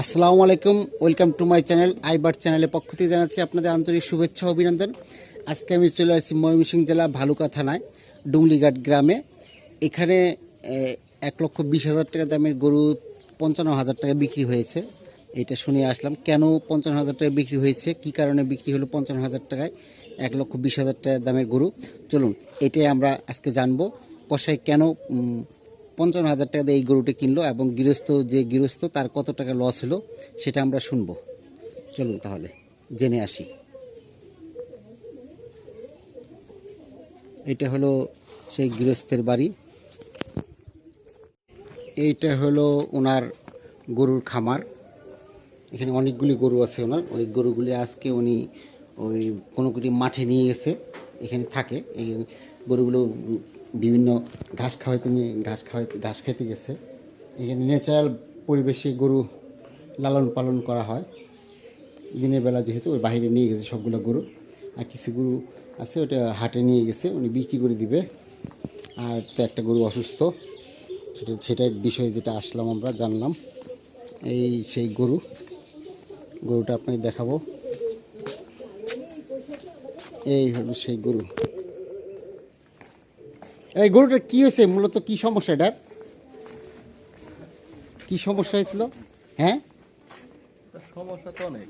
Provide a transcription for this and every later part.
আসসালামু আলাইকুম, welcome to my channel, আইবার চ্যানেলের পক্ষ থেকে জানাচ্ছি আপনাদের আন্তরিক শুভেচ্ছা, অভিনন্দন। আজকে আমি চলে আসছি ময়মনসিংহ জেলা ভালুকা থানায় ডুংলিঘাট গ্রামে। এখানে এক লক্ষ বিশ হাজার টাকা দামের গরু পঞ্চান্ন হাজার টাকা বিক্রি হয়েছে। এটা শুনে আসলাম, কেন পঞ্চান্ন হাজার টাকা বিক্রি হয়েছে? কি কারণে বিক্রি হলো পঞ্চান্ন হাজার টাকায়? এক লক্ষ বিশ হাজার টাকা দামের গরু। চলুন, এটাই আমরা আজকে জানব কষাই কেন পঞ্চান্ন হাজার টাকা দিয়ে এই গরুটি কিনলো এবং গৃহস্থ যে গৃহস্থ, তার কত টাকা লস হলো সেটা আমরা শুনব। চলুন তাহলে, জেনে আসি। এটা হলো সেই গৃহস্থের বাড়ি। এইটা হলো ওনার গরুর খামার। এখানে অনেকগুলি গরু আছে ওনার। ওই গরুগুলি আজকে উনি ওই কোনো মাঠে নিয়ে গেছে। এখানে থাকে। এই গরুগুলো বিভিন্ন ঘাস খাওয়াইতে নিয়ে, ঘাস খাওয়াইতে, ঘাস খাইতে গেছে। এখানে ন্যাচারাল পরিবেশে গরু লালন পালন করা হয়। দিনের বেলা যেহেতু ওই বাইরে নিয়ে গেছে সবগুলো গরু, আর কিছু গরু আছে ওটা হাটে নিয়ে গেছে, উনি বিক্রি করে দিবে। আর তো একটা গরু অসুস্থ, সেটা, সেটার বিষয়ে যেটা আসলাম আমরা, জানলাম। এই সেই গরু, গরুটা আপনাকে দেখাবো। এই হলো সেই গরু। এই গরুটার কি হয়েছে? মূলত কি সমস্যা এটার কি সমস্যা হয়েছিল? হ্যাঁ? সমস্যা তো অনেক।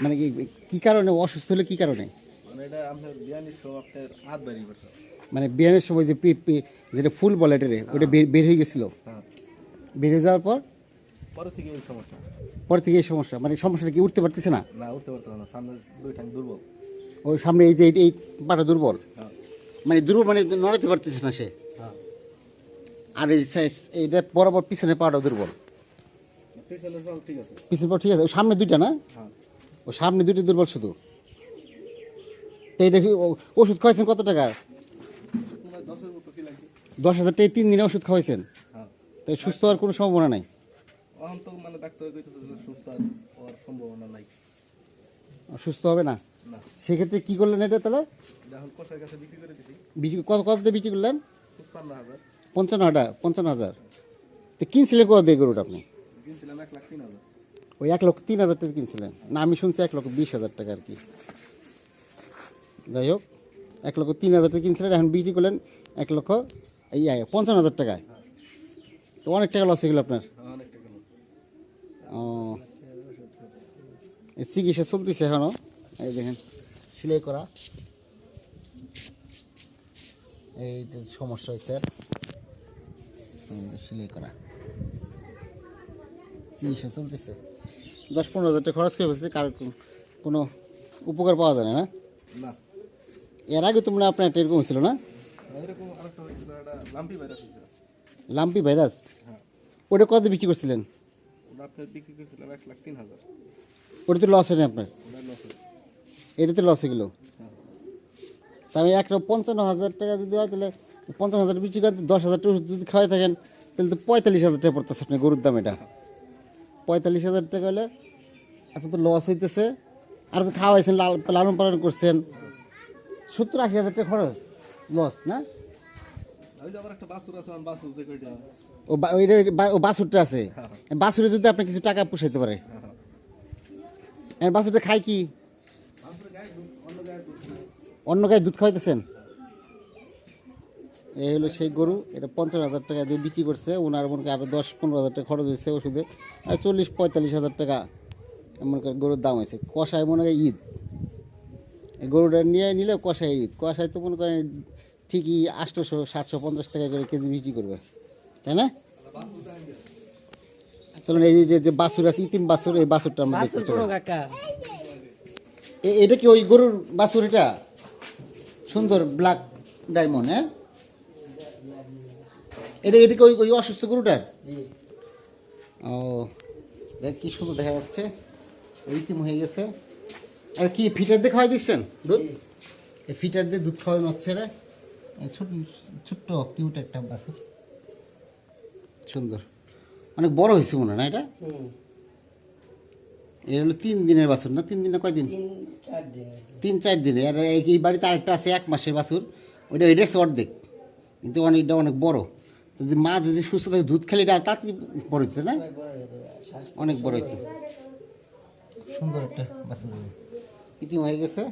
মানে কি কারণে? অসুস্থ হলে কি কারণে? মানে বিয়ানির পড়ছে মানে সময় যে যেটা ফুল বলে এটারে ওটা বের হয়ে গেছিল? হ্যাঁ। বের হয়ে যাওয়ার পর? পরে থেকে এই সমস্যা। পর থেকে এই সমস্যা। মানে সমস্যাটা কি উঠতে পারতেছে না? না উঠতে পারতো না। সামনে দুই ঠ্যাং দুর্বল। ওই সামনে এই যে এই- এই পাটা দুর্বল? হ্যাঁ মানে দুর্বল মানে নড়াতে পারতেছে না সে। হ্যাঁ। আর এই এইটা বরাবর পিছনে পাটা দুর্বল। পিছনে সব ঠিক আছে। সামনে দুইটা না? হ্যাঁ। ও সামনে দুইটা দুর্বল শুধু। তো এইটা কি ওষুধ খাওয়াইছেন কত টাকা? দশ হাজার টাকা তিন দিনে ওষুধ খাওয়াইছেন। হ্যাঁ। তাই সুস্থ হওয়ার কোনো সম্ভাবনা নাই? মানে সুস্থ হবে না? সেক্ষেত্রে কী করলেন এটা তাহলে? কত কততে বিক্রি করলেন? পঞ্চান্ন হাজার পঞ্চান্ন হাজার। তো কিনছিলেন কত দিয়ে গরুটা আপনি? ওই এক লক্ষ তিন হাজার টাকা কিনছিলেন। না আমি শুনছি এক লক্ষ বিশ হাজার টাকা আর কি। যাই হোক এক লক্ষ তিন হাজার টাকা কিনছিলেন এখন বিক্রি করলেন এক লক্ষ এই পঞ্চান্ন হাজার টাকায়। তো অনেক টাকা লস হয়ে গেল আপনার? হ্যাঁ। ও চিকিৎসা চলতেছে এখনও এই দেখেন সেলাই করা। এই সমস্যা হয়েছে। সেলাই করা। চিকিৎসা চলতেছে। দশ পনেরো হাজার টাকা খরচ করে ফেলছে কারও কোনো উপকার পাওয়া যায় না না? না। এর আগে তোমরা আপনার একটা এরকম ছিল না? হয়েছিল একটা লাম্পি ভাইরাস লাম্পি ভাইরাস হ্যাঁ। ওটা কত বিক্রি করছিলেন? ওটা তো লস হয়নি আপনার। এটাতে লস হয়ে গেল। হ্যাঁ তা আমি একটা পঞ্চান্ন হাজার টাকা যদি হয় তাহলে পঞ্চান্ন হাজার বিক্রি করতে দশ হাজার টাকা যদি খাওয়াই থাকেন তাহলে তো পঁয়তাল্লিশ হাজার টাকা পড়তেছে আপনি গরুর দাম এটা। পঁয়তাল্লিশ হাজার টাকা হলে আপনার তো লস হইতেছে। আর তো খাওয়াইছেন লাল লালন পালন করছেন। সত্তর আশি হাজার টাকা খরচ লস না? ওই যে আবার একটা বাসুর আছে আমার বাসুর ও ও যদি আপনি কিছু টাকা পুষাইতে পারে। আর বাছুরটা খায় কি? অন্য গায়ে দুধ খাওয়াইতেছেন? এই হলো সেই গরু এটা পঞ্চাশ হাজার টাকা দিয়ে বিক্রি করছে। ওনার মনে আরও দশ পনেরো হাজার টাকা খরচ হয়েছে ওষুধে। আর চল্লিশ পঁয়তাল্লিশ হাজার টাকা মনে করেন গরুর দাম হয়েছে। কষায় মনে হয় ঈদ। এই গরুটা নিয়ে নিলে কষায় ঈদ। কষায় তো মনে করেন ঠিকই আটশোশো সাতশো পঞ্চাশ টাকা করে কেজি বিক্রি করবে। তাই না? চলুন এই যে যে বাছুর আছে ইতিম বাছুর এই বাছুরটা আমরা দেখতে এ- এটা কি ওই গরুর বাছুর এটা? সুন্দর ব্ল্যাক ডায়মন্ড হ্যাঁ? এটা এটা ওই ওই অসুস্থ গরুটার? ও দেখ কি সুন্দর দেখা যাচ্ছে। ইতিম হয়ে গেছে। আর কি ফিটার দিয়ে খাওয়াই দিচ্ছেন? দুধ? এই ফিটার দিয়ে দুধ খাওয়ানো হচ্ছে রে। ছোট ছোট্ট কিউট একটা বাছুর। সুন্দর। অনেক বড় হয়েছে মনে হয় না এটা? এটা হলো তিন দিনের বাছুর না? তিন দিনে কয়দিন? তিন চার দিন। তিন চার দিনে। আর এই- বাড়িতে আরেকটা আছে এক মাসের বাছুর? ওইটা এটার চেয়ে অর্ধেক কিন্তু অনেকটা অনেক বড়। তো যদি মা যদি সুস্থ থাকে দুধ খেলে এটা তাড়াতাড়ি বড় হচ্ছে না? অনেক বড় হইতে সুন্দর একটা বাছুর। ইতিম হয়ে গেছে।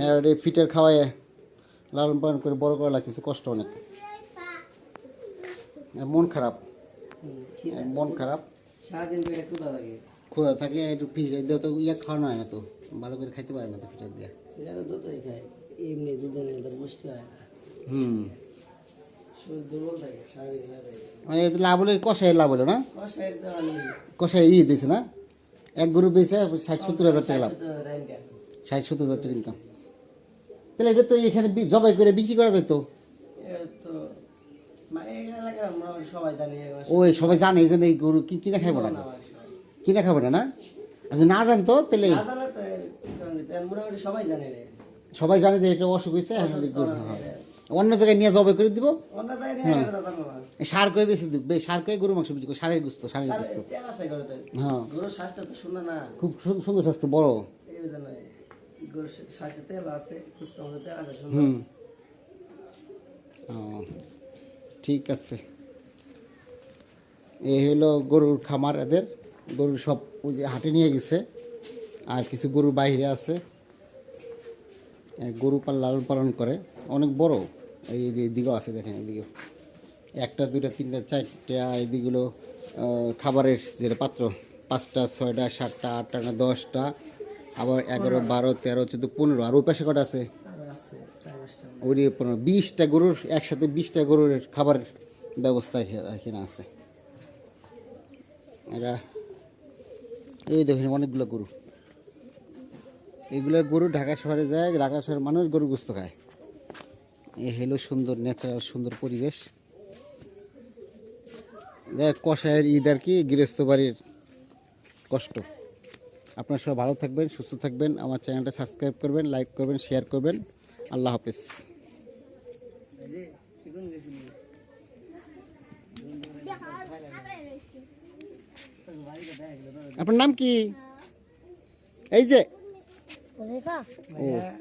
আর এই ফিটার খাওয়ায় লালন পালন করে বড় করা লাগতেছে কষ্ট অনেক। আর মন খারাপ। মন খারাপ। সারাদিন পেটে ক্ষুধা লাগে। খোদা থাকে একটু ফিটার দিয়ে তো ইয়া খাওয়ানো হয় না তো ভালো করে খাইতে পারে না তো ফিটার দিয়ে। খায় এমনি দুধে নিয়ে তার পুষ্টি হয় না। হুম। শরীর দুর্বল থাকে সারাদিন থাকে। মানে লাভ হলে লাভ হলো না? কষাইয়ের ইয়ে দিয়েছে না? এক গরু বেঁচে ষাট সত্তর হাজার টাকা লাভ। র্যাঙ্কা ষাট সত্তর হাজার টাকা ইনকাম তাহলে এটা তো এখানে জবাই করে বিক্রি করা যেত ওই সবাই জানে এই জন্য এই গরু কি কিনে খাইবো না। কিনে খাব না না? আচ্ছা না জানতো তাহলে সবাই জানে যে এটা অসুখ হয়েছে গরু অসুস্থ হ্যাঁ। অন্য জায়গায় নিয়ে জবাই করে দিব। এই সার কয়ে বেশি দিব সার কয়ে গরু মাংস বিক্রি করে সারের গুস্ত সারের গুস্ত। হ্যাঁ। খুব সুন্দর স্বাস্থ্য বড়। হুম। ঠিক আছে। এই হলো গরুর খামার এদের। গরু সব ওই যে হাটে নিয়ে গেছে। আর কিছু গরু বাইরে আছে। গরু পাল লালন পালন করে। অনেক বড়। এই যে- এদিকেও আছে দেখেন এদিকেও একটা দুইটা তিনটা চারটা এদিকগুলো খাবারের যেটা পাত্র। পাঁচটা ছয়টা সাতটা আটটা না দশটা। আবার এগারো বারো তেরো চোদ্দ পনেরো। আর ওই পাশে কটা আছে? ওই যে পনেরো। বিশটা গরুর একসাথে বিশটা গরুর খাবারের ব্যবস্থা এখা- এখানে আছে। এরা এই দেখেন অনেকগুলো গরু। এইগুলো গরু ঢাকা শহরে যায়, ঢাকা শহরের মানুষ গরু গুস্ত খায়। এই হলো সুন্দর ন্যাচারাল সুন্দর পরিবেশ। যাই কষায়ের ঈদ আর কি, গৃহস্থ বাড়ির কষ্ট। আপনারা সবাই ভালো থাকবেন, সুস্থ থাকবেন। আমার চ্যানেলটা সাবস্ক্রাইব করবেন লাইক করবেন শেয়ার করবেন। আল্লাহ হাফিজ। আপনার নাম কি এই যে হুজাইফা ও হ্যাঁ